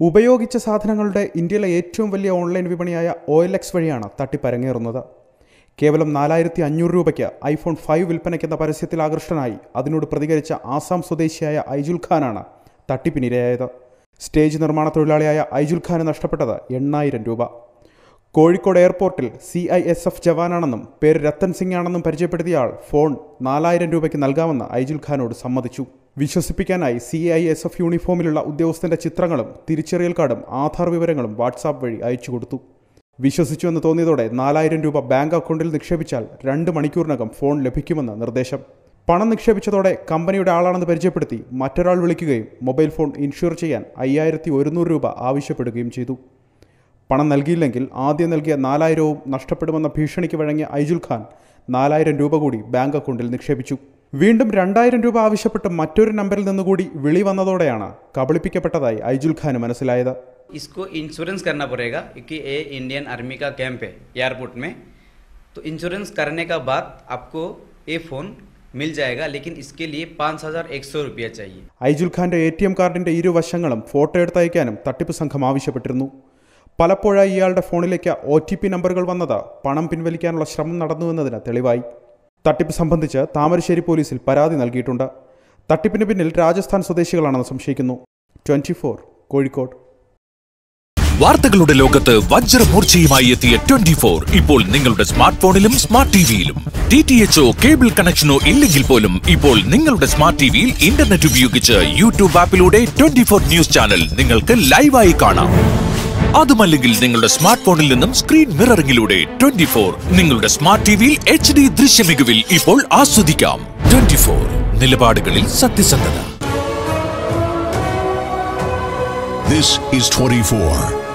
ഉപയോഗിച്ച സാധനങ്ങളുടെ ഇന്ത്യയിലെ ഏറ്റവും വലിയ ഓൺലൈൻ വിപണിയായ ഒ വഴിയാണ് തട്ടിപ്പരങ്ങേറുന്നത്. കേവലം നാലായിരത്തി അഞ്ഞൂറ് രൂപയ്ക്ക് ഐഫോൺ ഫൈവ് വിൽപ്പനയ്ക്കെന്ന പരസ്യത്തിൽ ആകൃഷ്ടനായി അതിനോട് പ്രതികരിച്ച ആസാം സ്വദേശിയായ ഐജുൽ ഖാനാണ് തട്ടിപ്പിനിരയായത്. സ്റ്റേജ് നിർമ്മാണ തൊഴിലാളിയായ ഐജുൽ ഖാന് നഷ്ടപ്പെട്ടത് എണ്ണായിരം രൂപ. കോഴിക്കോട് എയർപോർട്ടിൽ സി ഐ എസ് എഫ് ജവാനാണെന്നും പേര് രത്തൻ സിംഗ് ആണെന്നും പരിചയപ്പെടുത്തിയ ആൾ ഫോൺ നാലായിരം രൂപയ്ക്ക് നൽകാമെന്ന് ഐജുൽ ഖാനോട് സമ്മതിച്ചു. വിശ്വസിപ്പിക്കാനായി സി ഐ എസ് എഫ് യൂണിഫോമിലുള്ള ഉദ്യോഗസ്ഥന്റെ ചിത്രങ്ങളും തിരിച്ചറിയൽ കാർഡും ആധാർ വിവരങ്ങളും വാട്സാപ്പ് വഴി അയച്ചു കൊടുത്തു. വിശ്വസിച്ചുവെന്ന് തോന്നിയതോടെ നാലായിരം രൂപ ബാങ്ക് അക്കൗണ്ടിൽ നിക്ഷേപിച്ചാൽ രണ്ട് മണിക്കൂറിനകം ഫോൺ ലഭിക്കുമെന്ന് നിർദ്ദേശം. പണം നിക്ഷേപിച്ചതോടെ കമ്പനിയുടെ ആളാണെന്ന് പരിചയപ്പെടുത്തി മറ്റൊരാൾ വിളിക്കുകയും മൊബൈൽ ഫോൺ ഇൻഷുർ ചെയ്യാൻ അയ്യായിരത്തി ഒരുന്നൂറ് രൂപ ആവശ്യപ്പെടുകയും ചെയ്തു. പണം നൽകിയില്ലെങ്കിൽ ആദ്യം നൽകിയ നാലായിരവും നഷ്ടപ്പെടുമെന്ന ഭീഷണിക്ക് വഴങ്ങിയ ഐജുൽ ഖാൻ നാലായിരം രൂപ കൂടി ബാങ്ക് അക്കൗണ്ടിൽ നിക്ഷേപിച്ചു. വീണ്ടും രണ്ടായിരം രൂപ ആവശ്യപ്പെട്ട് മറ്റൊരു നമ്പറിൽ നിന്നുകൂടി വിളി വന്നതോടെയാണ് കബളിപ്പിക്കപ്പെട്ടതായി ഐജുൽ ഖാന് മനസ്സിലായത് इसको इंश्योरेंस करना पड़ेगा क्योंकि ये इंडियन आर्मी का कैंप है एयरपोर्ट में तो इंश्योरेंस करने का बाद आपको ये फ़ोन मिल जाएगा लेकिन इसके लिए पाँच हज़ार एक सौ रुपया चाहिए ഐജുൽ ഖാന്റെ എ ടി എം കാർഡിന്റെ ഇരുവശങ്ങളും ഫോട്ടോ എടുത്തയക്കാനും തട്ടിപ്പ് സംഘം ആവശ്യപ്പെട്ടിരുന്നു പലപ്പോഴായി ഇയാളുടെ ഫോണിലേക്ക് ഒ ടി പി നമ്പറുകൾ വന്നത് പണം പിൻവലിക്കാനുള്ള ശ്രമം നടന്നുവെന്നതിന് തെളിവായി തട്ടിപ്പ് സംബന്ധിച്ച് താമരശ്ശേരി പോലീസിൽ പരാതി നൽകിയിട്ടുണ്ട്. തട്ടിപ്പിന് പിന്നിൽ രാജസ്ഥാൻ സ്വദേശികളാണെന്ന് സംശയിക്കുന്നു. ട്വന്റി കോഴിക്കോട്. വാർത്തകളുടെ ലോകത്ത് വജ്രമൂർച്ചയുമായി എത്തിയ ട്വന്റി ഫോർ ഇപ്പോൾ നിങ്ങളുടെ സ്മാർട്ട് ഫോണിലും സ്മാർട്ട് ടിവിയിലും. ഡി ടി എച്ച് കേബിൾ കണക്ഷനോ ഇല്ലെങ്കിൽ പോലും ഇപ്പോൾ നിങ്ങളുടെ സ്മാർട്ട് ടിവിയിൽ ഇന്റർനെറ്റ് ഉപയോഗിച്ച് യൂട്യൂബ് ആപ്പിലൂടെ ട്വന്റി ഫോർ ന്യൂസ് ചാനൽ നിങ്ങൾക്ക് ലൈവായി കാണാം. അതുമല്ലെങ്കിൽ നിങ്ങളുടെ സ്മാർട്ട് ഫോണിൽ നിന്നും സ്ക്രീൻ മിററിംഗിലൂടെ ട്വന്റി ഫോർ. നിങ്ങളുടെ സ്മാർട്ട് ടിവിയിൽ എച്ച് ഡി ദൃശ്യമികവിൽ ഇപ്പോൾ ആസ്വദിക്കാം. Twenty four. നിലപാടുകളിൽ സത്യസന്ധത. This is 24.